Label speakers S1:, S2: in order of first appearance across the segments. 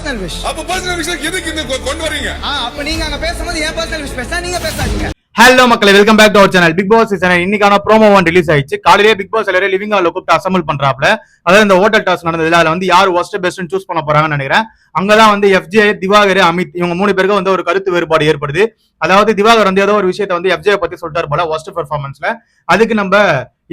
S1: Personal wish
S2: அப்ப personal விஷயம் எதுக்கு இந்த கொண்டு வர்றீங்க
S1: ஆ அப்ப நீங்க அங்க பேசும்போது ஏன் பர்சனல் விஷ் பேசா நீங்க பேசாதீங்க.
S3: ஹலோ மக்களே welcome back to our channel Bigg Boss season இன்னைக்கான ப்ரோமோ ஒன் ரிலீஸ் ஆயிடுச்சு. காலையிலே பிக் பாஸ் எல்லாரும் லிவிங் ஹாலில் கூப்பிட்டு அசம்பிள் பண்றாப்ல அதாவது இந்த ஹோட்டல் டாஸ் நடந்ததுல அதுல வந்து யார் ஒஸ்ட் பெஸ்ட் சூஸ் பண்ண போறாங்கன்னு நினைக்கிறேன். அங்கதான் வந்து எஃப்ஜே திவாகர் அமித் இவங்க மூணு பேருக்கு வந்து ஒரு கருத்து வேறுபாடு ஏற்படுது. அதாவது திவாகர் வந்து ஏதோ ஒரு விஷயத்த வந்து எஃப்ஜே பத்தி சொல்லிட்டாரு போல ஒஸ்ட் பெர்ஃபார்மன்ஸ்ல அதுக்கு நம்ம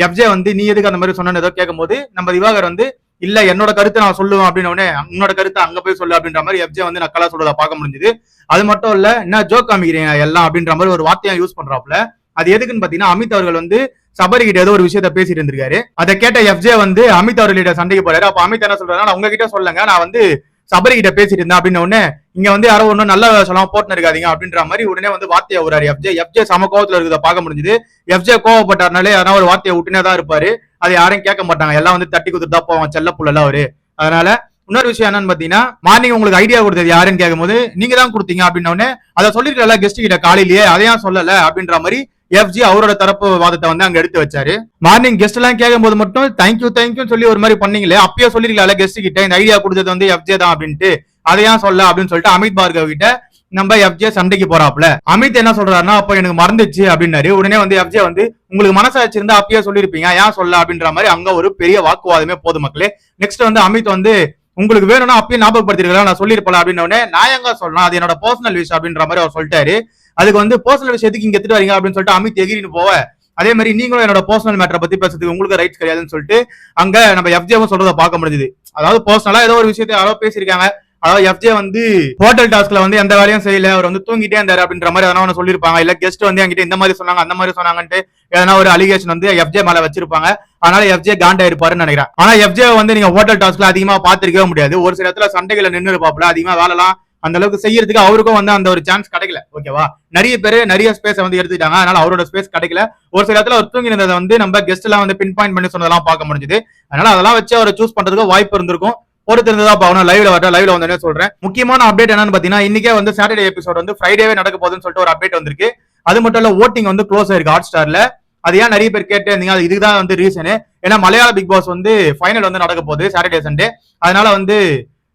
S3: எஃப்ஜே வந்து நீ எதுக்கு அந்த மாதிரி சொன்னு ஏதோ கேட்கும்போது நம்ம திவாகர் வந்து இல்ல என்னோட கருத்தை நான் சொல்லுவேன் அப்படின்னு உடனே உன்னோட கருத்தை அங்க போய் சொல்லு அப்படின்ற மாதிரி எஃப்ஜே வந்து நக்கலா சொல்றத பார்க்க முடிஞ்சது. அது மட்டும் இல்ல என்ன ஜோக் காமிக்கிறீங்க எல்லாம் அப்படின்ற மாதிரி ஒரு வார்த்தையா யூஸ் பண்றாப்ல அது எதுக்குன்னு பாத்தீங்கன்னா அமித் அவர்கள் வந்து சபரி கிட்ட ஏதோ ஒரு விஷயத்த பேசிட்டு இருந்திருக்காரு. அதை கேட்ட எஃப்ஜே வந்து அமித் அவர்களிட்ட சண்டைக்கு போறாரு. அப்ப அமித் என்ன சொல்றாரு நான் உங்ககிட்ட சொல்லுங்க நான் வந்து சபரி கிட்ட பேசிட்டு இருந்தேன் அப்படின்னு உடனே இங்க வந்து யாரோ ஒன்னும் நல்ல சொல்லாம போட்டு இருக்காதீங்க அப்படின்ற மாதிரி உடனே வந்து வார்த்தையை விடுறாரு எஃப்ஜே எஃப்ஜே சம கோவத்துல இருக்கிறத பார்க்க முடிஞ்சது. எஃப்ஜே கோவப்பட்டாருனாலே யாரா ஒரு வார்த்தையை விட்டுனே தான் இருப்பாரு. அதை யாரும் கேட்க மாட்டாங்க. எல்லாம் வந்து தட்டி கொடுத்துட்டு தான் போவாங்க. செல்ல புள்ள அவரு. அதனால இன்னொரு விஷயம் என்னன்னு பாத்தீங்கன்னா மார்னிங் உங்களுக்கு ஐடியா கொடுத்தது யாருன்னு கேட்கும்போது நீங்க தான் கொடுத்தீங்க அப்படின்னோடனே அதை சொல்லிருக்கல கெஸ்ட் கிட்ட காலையிலேயே அதையும் சொல்லல அப்படின்ற மாதிரி எஃப்ஜி அவரோட தரப்பு வாதத்தை வந்து அங்க எடுத்து வச்சாரு. மார்னிங் கெஸ்ட் எல்லாம் கேட்கும் போது மட்டும் தேங்க்யூ தேங்க்யூ சொல்லி ஒரு மாதிரி பண்ணீங்களே அப்பயே சொல்லிருக்கல கெஸ்ட் கிட்ட இந்த ஐடியா கொடுத்தது வந்து எஃப்ஜே தான் அப்படின்ட்டு அதையான் சொல்ல அப்படின்னு சொல்லிட்டு அமித் பார்கவ் கிட்ட நம்ம எஃப்ஜே சண்டைக்கு போறாப்ல அமித் என்ன சொல்றாருன்னா அப்ப எனக்கு மறந்துச்சு அப்படின்னாரு. உடனே வந்து எஃப்ஜே வந்து உங்களுக்கு மனசாட்சி இருந்தா அப்பயே சொல்லிருப்பீங்க. ஏன் சொல்ல? அப்படின்ற மாதிரி அங்க ஒரு பெரிய வாக்குவாதமே போது மக்களே. நெக்ஸ்ட் வந்து அமித் வந்து உங்களுக்கு வேணும்னா அப்பயே ஞாபகப்படுத்திருக்கலாம். நான் சொல்லிருப்பல அப்படின்னே உடனே நான் எங்க சொல்லலாம் அது என்னோட பர்சனல் விஷயம் அப்படின்ற மாதிரி அவர் சொல்லிட்டாரு. அதுக்கு வந்து பர்சனல் விஷயத்துக்கு இங்க எடுத்துட்டு வரீங்க அப்படின்னு சொல்லிட்டு அமித் எகிரின்னு போவ. அதே மாதிரி நீங்களும் என்னோட பர்சனல் மேட்டரை பத்தி பேசுறதுக்கு உங்களுக்கு ரைட்ஸ் கிடையாதுன்னு சொல்லிட்டு அங்க நம்ம எஃப்ஜேவும் சொல்றதை பார்க்க முடிஞ்சது. அதாவது பர்சனலா ஏதோ ஒரு விஷயத்தை யாரோ பேசியிருக்காங்க. அதாவது எஃப்ஜே வந்து ஹோட்டல் டாஸ்க்ல வந்து எந்த வேலையும் செய்யல. அவர் வந்து தூங்கிட்டே இருந்தாரு அப்படின்ற மாதிரி எதனா ஒன்று சொல்லியிருப்பாங்க. இல்ல கெஸ்ட் வந்து என்கிட்ட இந்த மாதிரி சொன்னாங்க அந்த மாதிரி சொன்னாங்கன்ட்டு எதனா ஒரு அலிகேஷன் வந்து எஃப்ஜே மேல வச்சிருப்பாங்க. அதனால எஃப்ஜே காண்டா இருப்பாருன்னு நினைக்கிறேன். ஆனா எஃப்ஜே வந்து நீங்க ஹோட்டல் டாஸ்க்ல அதிகமா பாத்திருக்கவே முடியாது. ஒரு சில இடத்துல சண்டைகளை நின்று இருப்பாப்புல அதிகமா வேலைலாம் அந்த அளவுக்கு செய்யறதுக்கு அவருக்கும் வந்து அந்த ஒரு சான்ஸ் கிடைக்கல. ஓகேவா நிறைய பேர் நிறைய ஸ்பேஸ் வந்து எடுத்துட்டாங்க அதனால அவரோட ஸ்பேஸ் கிடைக்கல. ஒரு சில இடத்துல அவர் தூங்கி இருந்ததை வந்து நம்ம கெஸ்ட் எல்லாம் வந்து பின் பாயிண்ட் பண்ணி சொன்னதெல்லாம் பார்க்க முடிஞ்சது. அதனால அதெல்லாம் வச்சு அவரை சூஸ் பண்றதுக்கு வாய்ப்பு இருந்திருக்கும். பொறுத்து இருந்ததா பார்க்கணும் லைவ்ல வர லைவ்ல வந்தோடனே சொல்றேன். முக்கியமான அப்டேட் என்னன்னு பாத்தீங்கன்னா இன்னைக்கே வந்து சாட்டர்டே எபிசோட் வந்து ஃப்ரைடேவே நடக்க போகுதுன்னு சொல்லிட்டு ஒரு அப்டேட் வந்திருக்கு. அது மட்டும் இல்ல ஓட்டிங் வந்து க்ளோஸ் ஆயிருக்கு ஹாட் ஸ்டார்ல அது ஏன் நிறைய பேர் கேட்டு இருந்தீங்க? அது இதுதான் வந்து ரீசனு ஏன்னா மலையாள பிக் பாஸ் வந்து ஃபைனல் வந்து நடக்க போகுது சாட்டர்டே சண்டே அதனால வந்து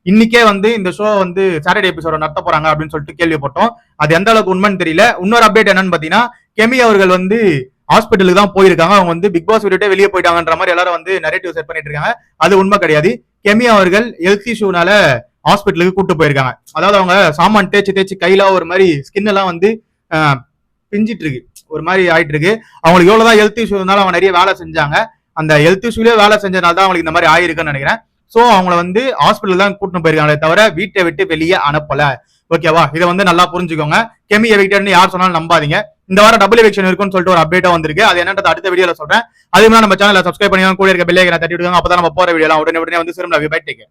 S3: இன்னைக்கே வந்து இந்த ஷோ வந்து சாட்டர்டே எபிசோட நடத்த போறாங்க அப்படின்னு சொல்லிட்டு கேள்விப்பட்டோம். அது எந்த அளவுக்கு உண்மைன்னு தெரியல. இன்னொரு அப்டேட் என்னன்னு பாத்தீங்கன்னா கெமி அவர்கள் வந்து ஹாஸ்பிட்டலுக்கு தான் போயிருக்காங்க. அவங்க வந்து பிக் பாஸ் விட்டுட்டே வெளியே போயிட்டாங்கன்ற மாதிரி எல்லாரும் வந்து நெரேட்டிவ் செட் பண்ணிட்டு இருக்காங்க. அது உண்மை கிடையாது. கெமி அவர்கள் ஹெல்த் இஷ்யூனால ஹாஸ்பிட்டலுக்கு கூட்டு போயிருக்காங்க. அதாவது அவங்க சாமான் தேய்ச்சி தேய்ச்சி கையில ஒரு மாதிரி ஸ்கின் எல்லாம் வந்து பிஞ்சிட்டு இருக்கு. ஒரு மாதிரி ஆயிட்டு இருக்கு. அவங்களுக்கு எவ்வளவுதான் ஹெல்த் இஷ்யூ இருந்தாலும் அவங்க நிறைய வேலை செஞ்சாங்க. அந்த ஹெல்த் இஷ்யூலயே வேலை செஞ்சனால தான் அவங்களுக்கு இந்த மாதிரி ஆயிருக்குன்னு நினைக்கிறேன். சோ அவங்கள வந்து ஹாஸ்பிட்டல் தான் கூட்டிட்டு போயிருக்காங்களே தவிர வீட்டை விட்டு வெளியே அனுப்பல. ஓகேவா இதை வந்து நல்லா புரிஞ்சுக்கோங்க. கெமி எவிக்டர்னு யார் சொன்னாலும் நம்பாதீங்க. இந்த வாரம் டபுள் எவிக்ஷன் இருக்கும்னு சொல்லிட்டு ஒரு அப்டேட்டா வந்திருக்கு. அது என்னன்றது அடுத்த வீடியோல சொல்றேன். அதே மாதிரி நம்ம சேனலை சப்ஸ்கிரைப் பண்ணி கூட இருக்க பெல்லையை தட்டி விடுங்க. அப்பதான் நம்ம போற வீடியோ உடனே உடனே வந்து சிறுமலா பை டேக்